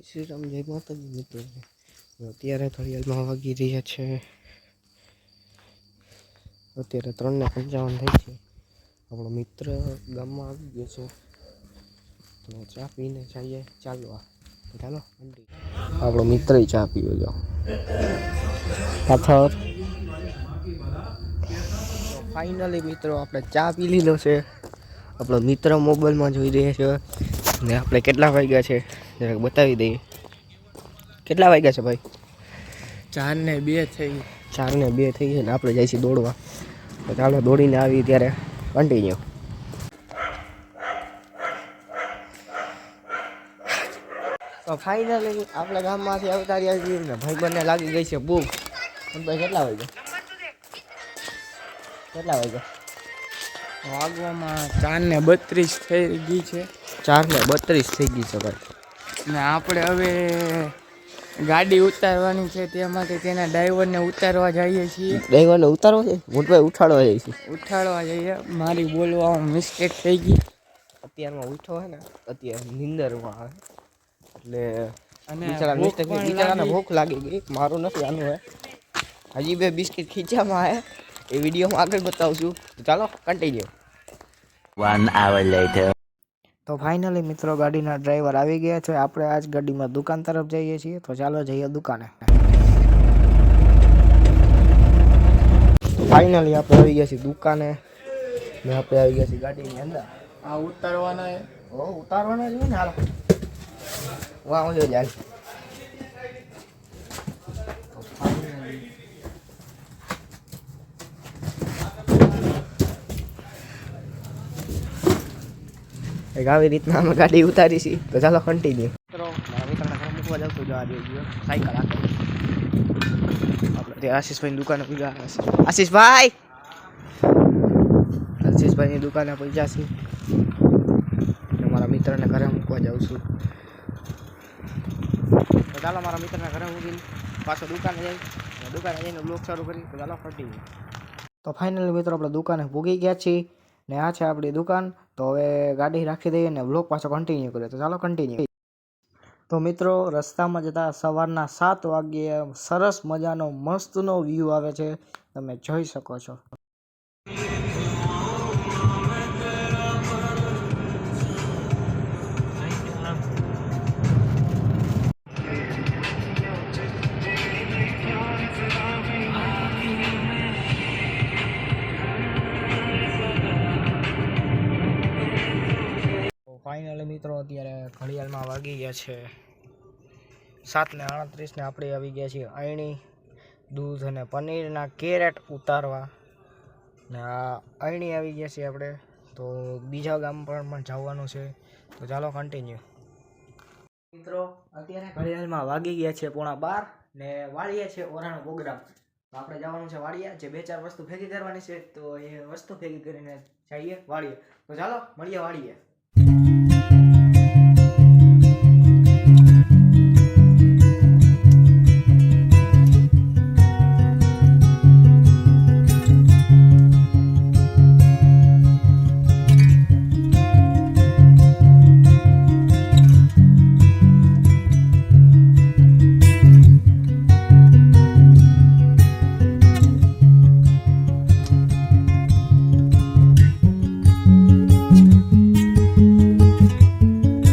શ્રી રામ જય માતાજી મિત્રો. અત્યારે ઘડિયાળમાં વાગી રહ્યા છે. અત્યારે ત્રણને પંચાવન થઈ છે. આપણો મિત્ર ગામમાં આવી ગયો છે. તો ચા પીને જઈએ ચાલવા ચાલો. આપણો મિત્ર ચા પીવો જો. પાથર ફાઇનલી મિત્રો, આપણે ચા પી લીધો છે. આપણો મિત્ર મોબાઈલમાં જોઈ રહ્યા છે. ને આપણે કેટલા વાગ્યા છે? જરાક બતાવી દઈએ. કેટલા વાગ્યા છે ભાઈ? ચાર ને બે થઈ. ચાર ને બે થઈ છે ને આપણે જાય છીએ દોડવા. તો ચાલો દોડીને આવી ત્યારે કન્ટિન્યુ તો ફાઇનલી આપણા ગામમાંથી આવતા રહ્યા છીએ ને ભાઈ બંને લાગી ગઈ છે ભૂખ ભાઈ કેટલા વાગ્યા કેટલા વાગ્યા વાગવામાં ચાર ને બત્રીસ થઈ ગઈ છે. ચાર ને બત્રીસ થઈ ગઈ છે ભાઈ. ને આપણે હવે ગાડી ઉતારવાની છે તે માટે તેના ડ્રાઈવરને ઉતારવા જઈએ છીએ. ડ્રાઈવરને ઉતારવા છે? મોટભાઈ ઉઠાડવા જઈએ છીએ ઉઠાડવા જઈએ. મારી બોલવામાં મિસ્ટેક થઈ ગઈ. અત્યારમાં ઉઠો હોય ને અત્યારે નિંદરમાં આવે એટલે અને બિચારા ભૂખ મિસ્ટેક બિચારાને લાગી. ભૂખ લાગી ગઈ. મારું નથી આનું હે. હજી બે બિસ્કિટ ખીચામાં હે. એ વિડીયોમાં આગળ બતાવશું તો ચાલો કન્ટિન્યુ વન આવર later. તો ફાઇનલી મિત્રો ગાડીના ડ્રાઈવર આવી ગયા છે. આપણે આજ ગાડીમાં દુકાન તરફ જઈએ છીએ. તો ચાલો જઈએ દુકાને. ફાઇનલી આપણે આવી ગયા છીએ દુકાને. ને આપણે આવી ગયા છીએ ગાડીની અંદર. આ ઉતારવાના. ઓ ઉતારવાના છે ને હાલો. વાહ હું જાય આવી રીતના અમે ગાડી ઉતારી છીએ તો ચાલો કન્ટિન્યુ મિત્રો, મારા મિત્રને ઘરે મૂકવા જાઉં છું જો આજે સાયકલ આપણે આશીષભાઈની દુકાને પૂજા આશીષભાઈ! આશીષભાઈની દુકાને પહોંચ્યા છે મારા મિત્રને ઘરે મૂકવા જાઉં છું. તો ચાલો મારા મિત્રને ઘરે મૂકીને પાછો દુકાને જઈ દુકાને જઈને બ્લોગ શરૂ કરી તો ચાલો કન્ટિન્યુ તો ફાઇનલી મિત્રો, આપણે દુકાને ભૂગી ગયા છીએ. ને આ છે આપણી દુકાન. તો હવે ગાડી રાખી દઈએ ને બ્લોક પાછો કન્ટિન્યુ કરીએ. તો ચાલો કન્ટિન્યુ તો મિત્રો, રસ્તામાં જતા સવારના સાત વાગ્યે સરસ મજાનો, મસ્તનો વ્યૂ આવે છે. તમે જોઈ શકો છો. ફાઇનલી મિત્રો અત્યારે ઘડિયાળમાં વાગી ગયા છે સાત ને આડત્રીસ આપણે આવી ગયા છીએ અયણી, દૂધ અને પનીરના કેરેટ ઉતારવા. ને આ આવી ગયા છીએ આપણે, તો બીજા ગામ પર પણ જવાનું છે. તો ચાલો કન્ટિન્યુ મિત્રો, અત્યારે ઘડિયાળમાં વાગી ગયા છે પોણા બાર ને વાળીએ છે ઓરાનો પ્રોગ્રામ. આપણે જવાનું છે વાળીએ, જે બે ચાર વસ્તુ ભેગી કરવાની છે, તો એ વસ્તુ ભેગી કરીને જઈએ વાળીએ. તો ચાલો, મળીએ વાળીએ.